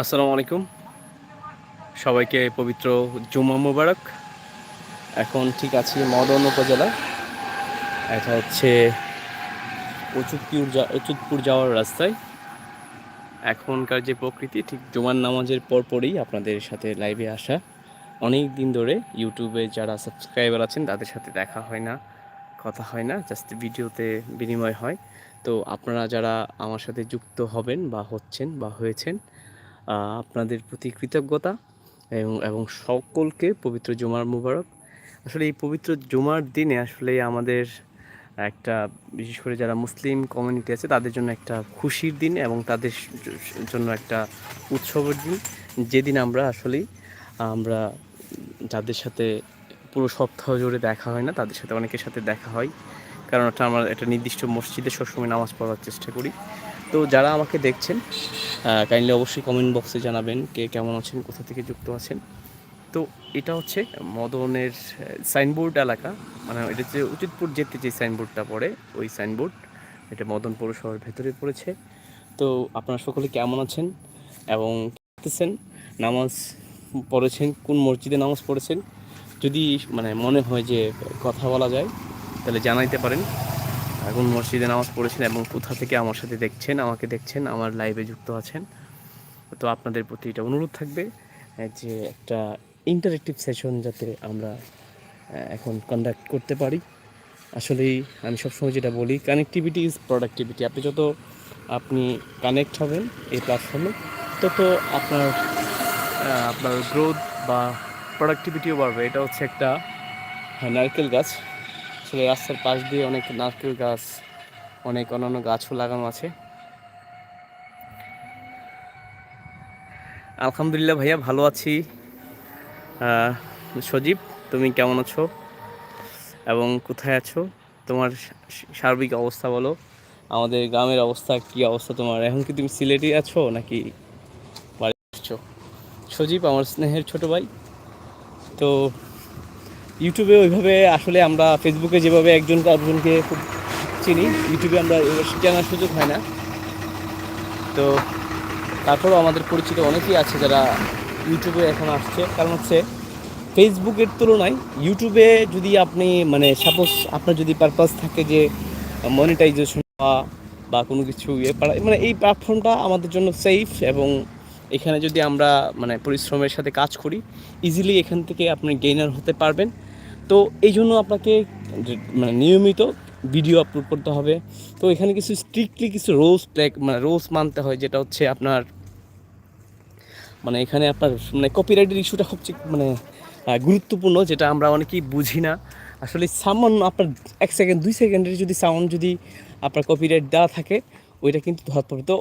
আসসালামু আলাইকুম। সবাইকে পবিত্র জুমা মুবারক। এখন ঠিক আছি মদন উপজেলা। এটা হচ্ছে অচুতপুর যা অচুতপুর যাওয়ার রাস্তায়। এখনকার যে প্রকৃতি, ঠিক জুমার নামাজের পরপরই আপনাদের সাথে লাইভে আসা। অনেক দিন ধরে ইউটিউবে যারা সাবস্ক্রাইবার আছেন, তাদের সাথে দেখা হয় না, কথা হয় না জাস্ট ভিডিওতে বিনিময় হয়। তো আপনারা যারা আমার সাথে যুক্ত হবেন বা হচ্ছেন বা হয়েছেন আপনাদের প্রতি কৃতজ্ঞতা এবং এবং সকলকে পবিত্র জুমার মুবারক। আসলে এই পবিত্র জুমার দিনে আসলে আমাদের একটা, বিশেষ করে যারা মুসলিম কমিউনিটি আছে, তাদের জন্য একটা খুশির দিন এবং তাদের জন্য একটা উৎসবের দিন। যেদিন আমরা আসলেই, আমরা যাদের সাথে পুরো সপ্তাহ জুড়ে দেখা হয় না, তাদের সাথে অনেকের সাথে দেখা হয়। কারণ একটা আমরা একটা নির্দিষ্ট মসজিদে সবসময় নামাজ পড়ার চেষ্টা করি। তো যারা আমাকে দেখছেন কাইন্ডলি অবশ্যই কমেন্ট বক্সে জানাবেন কে কেমন আছেন, কোথা থেকে যুক্ত আছেন। তো এটা হচ্ছে মদনের সাইনবোর্ড এলাকা। মানে এটা যে উচিতপুর যেতে যে সাইনবোর্ডটা পড়ে, ওই সাইনবোর্ড এটা মদন পৌরসভার ভেতরে পড়েছে। তো আপনারা সকলে কেমন আছেন এবং দেখতেছেন নামাজ পড়েছেন, কোন মসজিদে নামাজ পড়েছেন? যদি মানে মনে হয় যে কথা বলা যায়, তাহলে জানাইতে পারেন। এখন মসজিদে নামাজ পড়েছেন এবং কোথা থেকে আমার সাথে দেখছেন আমাকে দেখছেন আমার লাইভে যুক্ত আছেন। তো আপনাদের প্রতি এটা অনুরোধ থাকবে যে একটা ইন্টারেক্টিভ সেশন যাতে আমরা এখন কন্ডাক্ট করতে পারি। আসলেই আমি সবসময় যেটা বলি কানেক্টিভিটি ইজ প্রোডাক্টিভিটি আপনি যত আপনি কানেক্ট হবেন এই প্ল্যাটফর্মে তত আপনার আপনার গ্রোথ বা প্রোডাক্টিভিটিও বাড়বে। এটা হচ্ছে একটা হ্যাঁ, নারকেল গাছ। আসলে রাস্তার পাশ দিয়ে অনেক নারকেল গাছ, অনেক অন্যান্য গাছও লাগানো আছে। আলহামদুলিল্লাহ ভাইয়া, ভালো আছি। সজীব, তুমি কেমন আছো? এবং কোথায় আছো? তোমার সার্বিক অবস্থা বলো। আমাদের গ্রামের অবস্থা, কি অবস্থা তোমার? এখন কি তুমি সিলেটে আছো নাকি বাড়ি আসছো সজীব, আমার স্নেহের ছোট ভাই। তো ইউটিউবে ওইভাবে আসলে আমরা ফেসবুকে যেভাবে একজন আরেকজনকে খুব চিনি, ইউটিউবে আমরা জানার সুযোগ হয় না। তো তারপরেও আমাদের পরিচিত অনেকেই আছে যারা ইউটিউবে এখন আসছে। কারণ হচ্ছে ফেসবুকের তুলনায় ইউটিউবে যদি আপনি মানে সাপোজ আপনার যদি পারপাস থাকে যে মনিটাইজেশন পাওয়া বা কোনো কিছু ইয়ে মানে এই প্ল্যাটফর্মটা আমাদের জন্য সেফ এবং এখানে যদি আমরা মানে পরিশ্রমের সাথে কাজ করি ইজিলি এখান থেকে আপনি গেইনার হতে পারবেন। তো এই জন্য আপনাকে মানে নিয়মিত ভিডিও আপলোড করতে হবে। তো এখানে কিছু স্ট্রিক্টলি কিছু রোলস প্লে মানে রোলস মানতে হয়, যেটা হচ্ছে আপনার মানে এখানে আপনার মানে কপিরাইটের ইস্যুটা সবচেয়ে মানে গুরুত্বপূর্ণ, যেটা আমরা অনেকেই বুঝি না। আসলে সামান্য আপনার এক সেকেন্ড দুই সেকেন্ডের যদি সাউন্ড যদি আপনার কপিরাইট দেওয়া থাকে, ওইটা কিন্তু ধরা পড়বে তো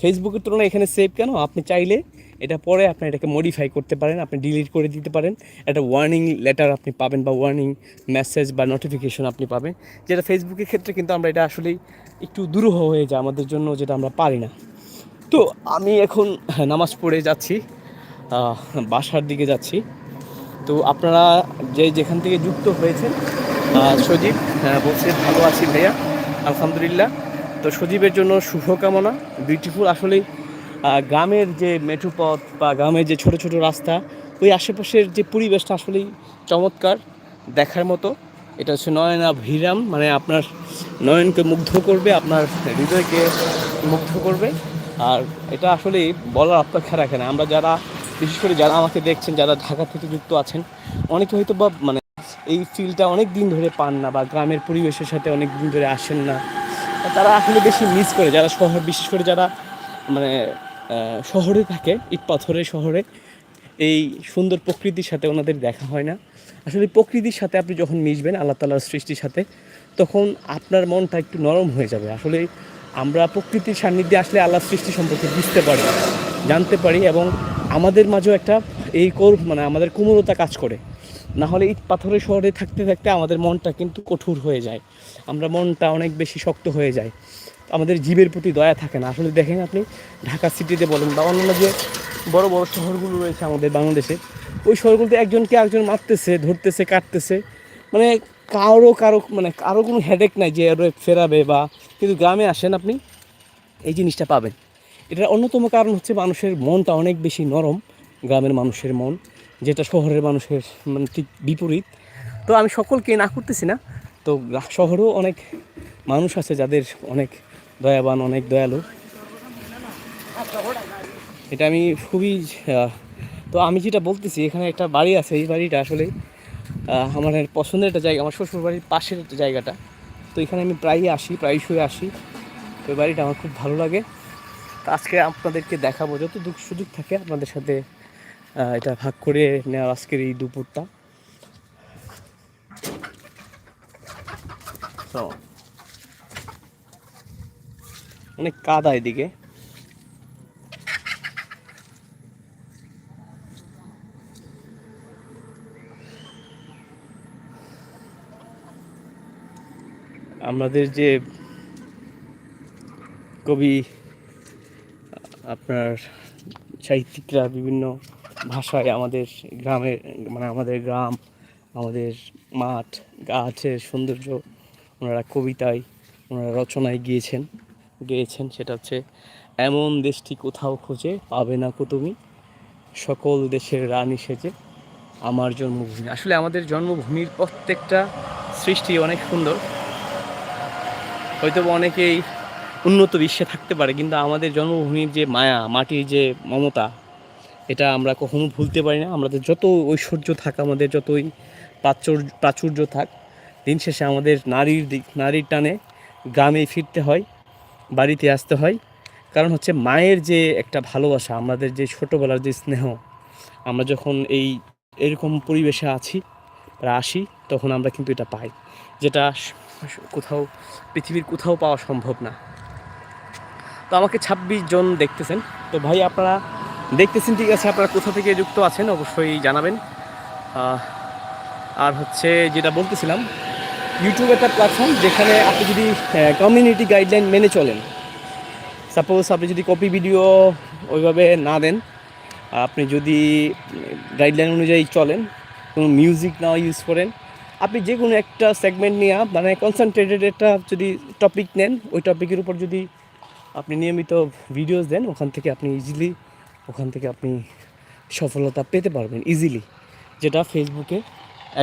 ফেসবুকের তুলনায় এখানে সেভ কেন? আপনি চাইলে এটা পরে আপনি এটাকে মডিফাই করতে পারেন আপনি ডিলিট করে দিতে পারেন। একটা ওয়ার্নিং লেটার আপনি পাবেন বা ওয়ার্নিং মেসেজ বা নোটিফিকেশন আপনি পাবেন যেটা ফেসবুকের ক্ষেত্রে কিন্তু আমরা এটা আসলেই একটু দুরূহ হয়ে যায় আমাদের জন্য যেটা আমরা পারি না। তো আমি এখন নামাজ পড়ে যাচ্ছি বাসার দিকে যাচ্ছি। তো আপনারা যে যেখান থেকে যুক্ত হয়েছেন সজীব হ্যাঁ, বলছে ভালো আছি ভাইয়া আলহামদুলিল্লাহ। তো সজীবের জন্য শুভকামনা বিউটিফুল আসলেই গ্রামের যে মেঠোপথ বা গ্রামের যে ছোট ছোট রাস্তা, ওই আশেপাশের যে পরিবেশটা আসলেই চমৎকার দেখার মতো। এটা হচ্ছে নয়না ভিরাম মানে আপনার নয়নকে মুগ্ধ করবে, আপনার হৃদয়কে মুগ্ধ করবে। আর এটা আসলে বলার অপেক্ষা রাখে না। আমরা যারা, বিশেষ করে যারা আমাকে দেখছেন, যারা ঢাকা থেকে যুক্ত আছেন, অনেকে হয়তো বা মানে এই ফিলটা অনেক দিন ধরে পান না বা গ্রামের পরিবেশের সাথে অনেক দিন ধরে আসেন না। তারা আসলে বেশি মিস করে, যারা শহর, বিশেষ করে যারা মানে শহরে থাকে ইট পাথরের শহরে। এই সুন্দর প্রকৃতির সাথে ওনাদের দেখা হয় না। আসলে প্রকৃতির সাথে আপনি যখন মিশবেন, আল্লাহ তালার সৃষ্টির সাথে, তখন আপনার মনটা একটু নরম হয়ে যাবে। আসলে আমরা প্রকৃতির সান্নিধ্যে আসলে আল্লাহর সৃষ্টি সম্পর্কে বুঝতে পারি, জানতে পারি এবং আমাদের মাঝেও একটা এই কোর মানে আমাদের কোমলতা কাজ করে। না হলে ইট পাথরের শহরে থাকতে থাকতে আমাদের মনটা কিন্তু কঠোর হয়ে যায়। আমরা মনটা অনেক বেশি শক্ত হয়ে যায়। আমাদের জীবের প্রতি দয়া থাকে না। আসলে দেখেন আপনি, ঢাকা সিটিতে বলেন বা অন্যান্য যে বড় বড় শহরগুলো রয়েছে আমাদের বাংলাদেশে, ওই শহরগুলোতে একজনকে একজন মারতেছে, ধরতেছে, কাটতেছে। মানে কারও কারও মানে কারও কোনো হেডেক নাই যে ওরে ফেরাবে বা কিন্তু গ্রামে আসেন আপনি, এই জিনিসটা পাবেন। এটার অন্যতম কারণ হচ্ছে মানুষের মনটা অনেক বেশি নরম, গ্রামের মানুষের মন, যেটা শহরের মানুষের মানে ঠিক বিপরীত। তো আমি সকলকে না করতেছি না, তো শহরেও অনেক মানুষ আছে যাদের অনেক দয়াবান, অনেক দয়ালু। এটা আমি খুবই তো আমি যেটা বলতেছি, এখানে একটা বাড়ি আছে, এই বাড়িটা আসলে আমার পছন্দের একটা জায়গা, আমার শ্বশুর বাড়ির পাশের একটা জায়গাটা। তো এখানে আমি প্রায়ই আসি, প্রায়শই আসি। তো এই বাড়িটা আমার খুব ভালো লাগে। তো আজকে আপনাদেরকে দেখাবো যত দুঃখ সুযোগ থাকে আপনাদের সাথে এটা ভাগ করে নেওয়ার আজকের এই দুপুরটা। তো অনেক কাদা এদিকে। আমাদের যে কবি, আপনার সাহিত্যিকরা বিভিন্ন ভাষায় আমাদের গ্রামের মানে আমাদের গ্রাম, আমাদের মাঠ, গাছের সৌন্দর্য, ওনারা কবিতায়, ওনারা রচনায় গিয়েছেন। গেয়েছেন, সেটা হচ্ছে এমন দেশটি কোথাও খোঁজে পাবে না কো তুমি। সকল দেশের রানী সেজে আমার জন্মভূমি। আসলে আমাদের জন্মভূমির প্রত্যেকটা সৃষ্টি অনেক সুন্দর। হয়তো অনেকেই উন্নত বিশ্বে থাকতে পারে, কিন্তু আমাদের জন্মভূমির যে মায়া, মাটির যে মমতা, এটা আমরা কখনো ভুলতে পারি না। আমাদের যত ঐশ্বর্য থাক, আমাদের যতই প্রাচুর্য প্রাচুর্য থাক, দিন শেষে আমাদের নারীর দিক, নারীর টানে গ্রামে ফিরতে হয়। বাড়িতে আসতে হয়। কারণ হচ্ছে মায়ের যে একটা ভালোবাসা, আমাদের যে ছোটোবেলার যে স্নেহ, আমরা যখন এই এরকম পরিবেশে আছি আসি তখন আমরা কিন্তু এটা পাই। যেটা কোথাও, পৃথিবীর কোথাও পাওয়া সম্ভব না। তো আমাকে ছাব্বিশ জন দেখতেছেন। তো ভাই, আপনারা দেখতেছেন, ঠিক আছে? আপনারা কোথা থেকে যুক্ত আছেন, অবশ্যই জানাবেন। আর হচ্ছে যেটা বলতেছিলাম ইউটিউব একটা প্ল্যাটফর্ম যেখানে আপনি যদি কমিউনিটি গাইডলাইন মেনে চলেন। সাপোজ আপনি যদি কপি ভিডিও ওইভাবে না দেন, আপনি যদি গাইডলাইন অনুযায়ী চলেন, কোনো মিউজিক না ইউজ করেন, আপনি যে কোনো একটা সেগমেন্ট নিয়ে মানে কনসেন্ট্রেটেড একটা যদি টপিক নেন, ওই টপিকের উপর যদি আপনি নিয়মিত ভিডিওস দেন, ওখান থেকে আপনি ইজিলি ওখান থেকে আপনি সফলতা পেতে পারবেন ইজিলি যেটা ফেসবুকে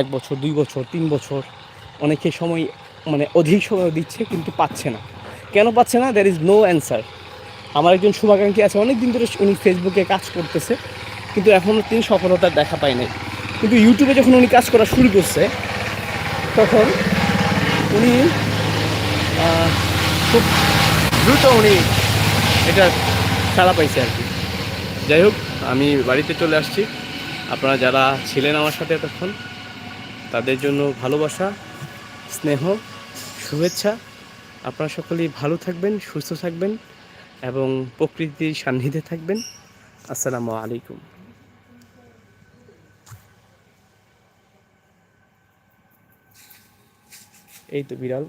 এক বছর, দুই বছর, তিন বছর অনেকে সময় মানে অধিক সময় দিচ্ছে, কিন্তু পাচ্ছে না। কেন পাচ্ছে না? দ্যার ইজ নো অ্যান্সার আমার একজন শুভাকাঙ্ক্ষী আছে অনেক দিন ধরে উনি ফেসবুকে কাজ করতেছে, কিন্তু এখনও তিনি সফলতা দেখা পায় নাই। কিন্তু ইউটিউবে যখন উনি কাজ করা শুরু করছে, তখন উনি খুব দ্রুত উনি এটা সাড়া পাইছে আর কি। যাই হোক, আমি বাড়িতে চলে আসছি। আপনারা যারা ছিলেন আমার সাথে এতক্ষণ, তাদের জন্য ভালোবাসা। স্নেহ, শুভেচ্ছা। আপনারা সকলেই ভালো থাকবেন, সুস্থ থাকবেন এবং প্রকৃতির সান্নিধ্যে থাকবেন। আসসালামু আলাইকুম। এই তো বিড়াল।